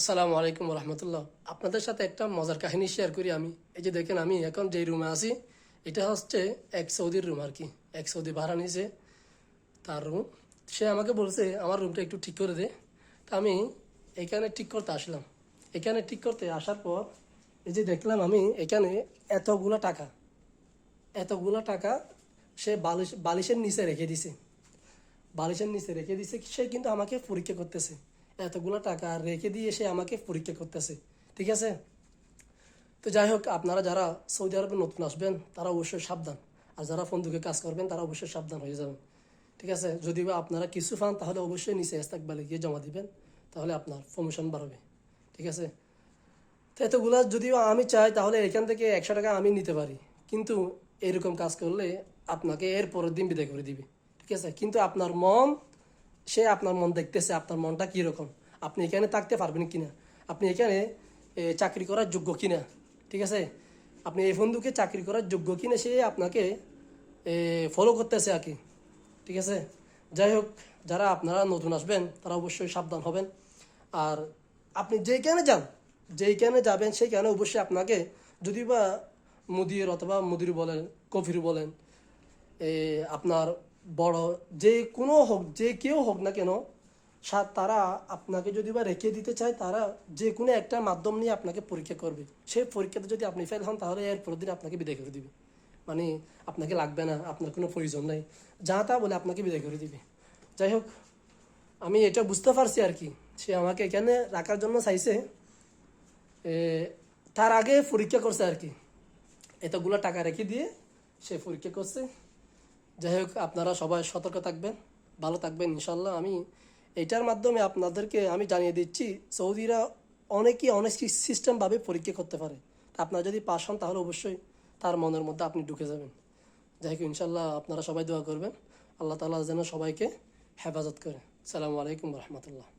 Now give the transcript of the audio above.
আসসালামু আলাইকুম রহমতুল্লাহ আপনাদের সাথে একটা মজার কাহিনী শেয়ার করি আমি। এই যে দেখেন আমি এখন যে রুমে আছি, এটা হচ্ছে এক সৌদির রুম আর কি। এক সৌদি ভাড়া নিয়েছে তার রুম সে আমাকে বলছে, আমার রুমটা একটু ঠিক করে দে। তা আমি এখানে ঠিক করতে আসলাম। এখানে ঠিক করতে আসার পর এই যে দেখলাম আমি এখানে এতগুলো টাকা এতগুলো টাকা সে বালিশ, বালিশের নিচে রেখে দিছে। বালিশের নিচে রেখে দিছে, সে কিন্তু আমাকে পরীক্ষা করতেছে। এতগুলো টাকা রেখে দিয়ে সে আমাকে পরীক্ষা করতেছে, ঠিক আছে? তো যাই হোক, আপনারা যারা সৌদি আরবে নতুন আসবেন, তারা অবশ্যই সাবধান। আর যারা ফোনদুকে কাজ করবেন, তারা অবশ্যই সাবধান হয়ে যাবেন, ঠিক আছে? যদি আপনারা কিছু পান, তাহলে অবশ্যই নিচে ইস্তাকবালে গিয়ে জমা দিবেন, তাহলে আপনার প্রমোশন বাড়বে, ঠিক আছে? তো এতগুলা যদিও আমি চাই, তাহলে এখান থেকে একশো টাকা আমি নিতে পারি। কিন্তু এরকম কাজ করলে আপনাকে এর পরের দিন বিদায় করে দিবে, ঠিক আছে? কিন্তু আপনার মন সে আপনার মন দেখতেছে, আপনার মনটা কীরকম? আপনি এখানে থাকতে পারবেন কিনা? আপনি এখানে চাকরি করার যোগ্য কিনা? ঠিক আছে? আপনি এই বন্ধুকে চাকরি করার যোগ্য কিনা সে আপনাকে ফলো করতেছে আর কি। ঠিক আছে? যাই হোক, যারা আপনারা নতুন আসবেন, তারা অবশ্যই সাবধান হবেন। আর আপনি যেখানে যান, যেইখানে যাবেন সেইখানে অবশ্যই আপনাকে যদি বা মুদির অথবা মুদির বলেন, কফির বলেন আপনার বড়, যে কোনো হোক, যে কেউ হোক না কেন তারা আপনাকে যদি বা রেখে দিতে চায়, তারা যে কোনো একটা মাধ্যম নিয়ে আপনাকে পরীক্ষা করবে। সেই পরীক্ষাতে যদি আপনি ফেল হন, তাহলে এর পরের দিন আপনাকে বিদায় করে দিবে। মানে আপনাকে লাগবে না, আপনার কোনো প্রয়োজন নাই। যা তা বলে আপনাকে বিদায় করে দিবে। যাই হোক, আমি এটা বুঝতে পারছি আর কি। সে আমাকে এখানে রাখার জন্য চাইছে। তার আগে পরীক্ষা করছে আর কি। এতগুলো টাকা রেখে দিয়ে সে পরীক্ষা করছে। যাই হোক আপনারা সবাই সতর্ক থাকবেন, ভালো থাকবেন ইনশাল্লাহ আমি এটার মাধ্যমে আপনাদেরকে আমি জানিয়ে দিচ্ছি, সৌদিরা অনেকেই অনেক সিস্টেমভাবে পরীক্ষা করতে পারে। আপনারা যদি পাস হন, তাহলে অবশ্যই তার মনের মধ্যে আপনি ঢুকে যাবেন। যাই হোক ইনশাল্লাহ আপনারা সবাই দোয়া করবেন। আল্লাহ তালা যেন সবাইকে হেফাজত করে। সালামু আলাইকুম রহমতুল্লাহ।